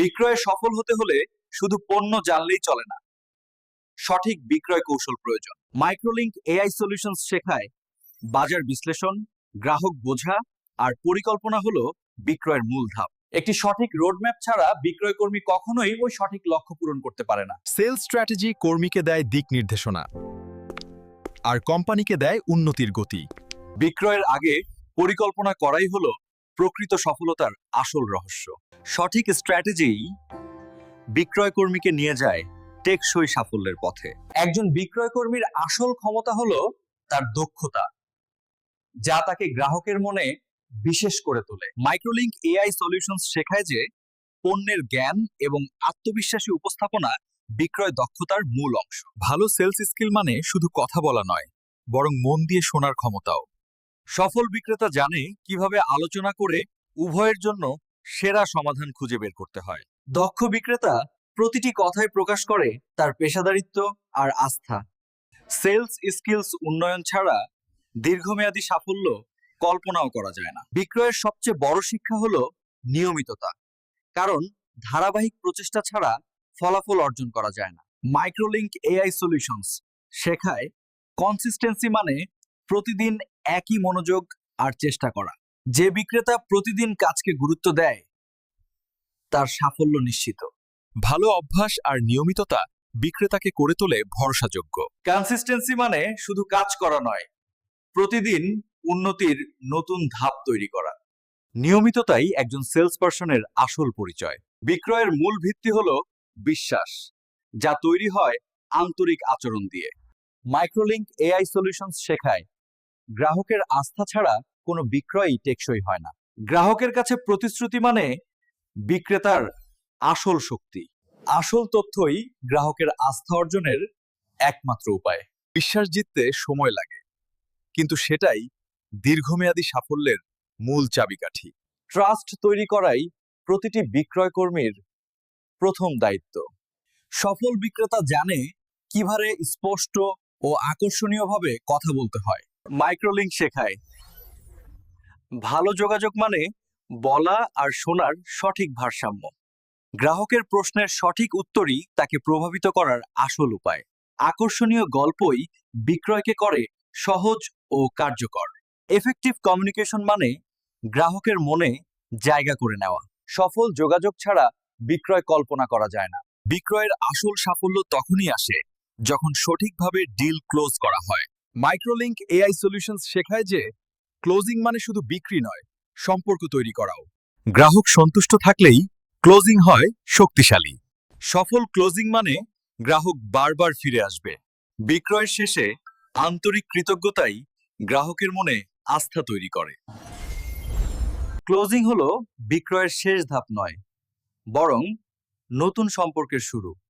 বিক্রয়ে সফল হতে হলে শুধু পণ্য জানলেই চলে না। সঠিক বিক্রয় কৌশল প্রয়োজন। মাইক্রোলিংক এআই সলিউশনস শেখায় বাজার বিশ্লেষণ গ্রাহক বোঝা আর পরিকল্পনা হলো বিক্রয়ের মূল ধাপ। একটি সঠিক রোডম্যাপ ছাড়া বিক্রয় কর্মী কখনোই ওই সঠিক লক্ষ্য পূরণ করতে পারে না। সেলস স্ট্র্যাটেজি কর্মীকে দেয় দিক নির্দেশনা আর কোম্পানিকে দেয় উন্নতির গতি। বিক্রয়ের আগে পরিকল্পনা করাই হলো প্রকৃত সফলতার আসল রহস্য। সঠিক স্ট্র্যাটেজিই বিক্রয় কর্মীকে নিয়ে যায় টেকসই সাফল্যের পথে। একজন বিক্রয় কর্মীর আসল ক্ষমতা হলো তার দক্ষতা, যা তাকে গ্রাহকের মনে বিশেষ করে তোলে। মাইক্রোলিংক এআই সলিউশনস শেখায় যে পণ্যের জ্ঞান এবং আত্মবিশ্বাসী উপস্থাপনা বিক্রয় দক্ষতার মূল অংশ। ভালো সেলস স্কিল মানে শুধু কথা বলা নয়, বরং মন দিয়ে শোনার ক্ষমতাও। সফল বিক্রেতা জানে কীভাবে আলোচনা করে উভয়ের জন্য সেরা সমাধান খুঁজে বের করতে হয়। দক্ষ বিক্রেতা প্রতিটি কথায় প্রকাশ করে তার পেশাদারিত্ব আর আস্থা। সেলস স্কিলস উন্নয়ন ছাড়া দীর্ঘমেয়াদী সাফল্য কল্পনাও করা যায় না। বিক্রয়ের সবচেয়ে বড় শিক্ষা হলো নিয়মিততা। কারণ ধারাবাহিক প্রচেষ্টা ছাড়া ফলাফল অর্জন করা যায় না। মাইক্রোলিংক এআই সলিউশনস শেখায় কনসিস্টেন্সি মানে প্রতিদিন একই মনোযোগ আর চেষ্টা করা। যে বিক্রেতা প্রতিদিন কাজকে গুরুত্ব দেয় তার সাফল্য নিশ্চিত। ভালো অভ্যাস আর নিয়মিততা বিক্রেতাকে করে তোলে ভরসাযোগ্য। কনসিস্টেন্সি মানে শুধু কাজ করা নয় প্রতিদিন উন্নতির নতুন ধাপ তৈরি করা। নিয়মিততাই একজন সেলস পার্সনের আসল পরিচয়। বিক্রয়ের মূল ভিত্তি হলো বিশ্বাস যা তৈরি হয় আন্তরিক আচরণ দিয়ে। মাইক্রোলিংক এআই সলিউশনস শেখায় গ্রাহকের আস্থা ছাড়া কোনো বিক্রয়ই টেকসই হয় না। গ্রাহকের কাছে প্রতিশ্রুতি মানে বিক্রেতার আসল শক্তি। আসল তথ্যই গ্রাহকের আস্থা অর্জনের একমাত্র উপায়। বিশ্বাস জিততে সময় লাগে, কিন্তু সেটাই দীর্ঘমেয়াদী সাফল্যের মূল চাবিকাঠি। ট্রাস্ট তৈরি করাই প্রতিটি বিক্রয় কর্মীর প্রথম দায়িত্ব। সফল বিক্রেতা জানে কীভাবে স্পষ্ট ও আকর্ষণীয়ভাবে কথা বলতে হয়। মাইক্রোলিংক শেখায়। ভালো যোগাযোগ মানে বলা আর শোনার সঠিক ভারসাম্য। গ্রাহকের প্রশ্নের সঠিক উত্তরই তাকে প্রভাবিত করার আসল উপায়। আকর্ষণীয় গল্পই বিক্রয়কে করে সহজ ও কার্যকর। এফেক্টিভ কমিউনিকেশন মানে গ্রাহকের মনে জায়গা করে নেওয়া। সফল যোগাযোগ ছাড়া বিক্রয় কল্পনা করা যায় না। বিক্রয়ের আসল সাফল্য তখনই আসে যখন সঠিকভাবে ডিল ক্লোজ করা হয়। মাইক্রোলিংক এআই সলিউশনস শেখায় যে, ক্লোজিং মানে শুধু বিক্রি নয়, সম্পর্ক তৈরি করাও। গ্রাহক সন্তুষ্ট থাকলেই ক্লোজিং হয় শক্তিশালী। সফল ক্লোজিং মানে গ্রাহক বারবার ফিরে আসবে। বিক্রয়ের শেষে আন্তরিক কৃতজ্ঞতাই গ্রাহকের মনে আস্থা তৈরি করে। ক্লোজিং হলো বিক্রয়ের শেষ ধাপ নয়, বরং নতুন সম্পর্কের শুরু।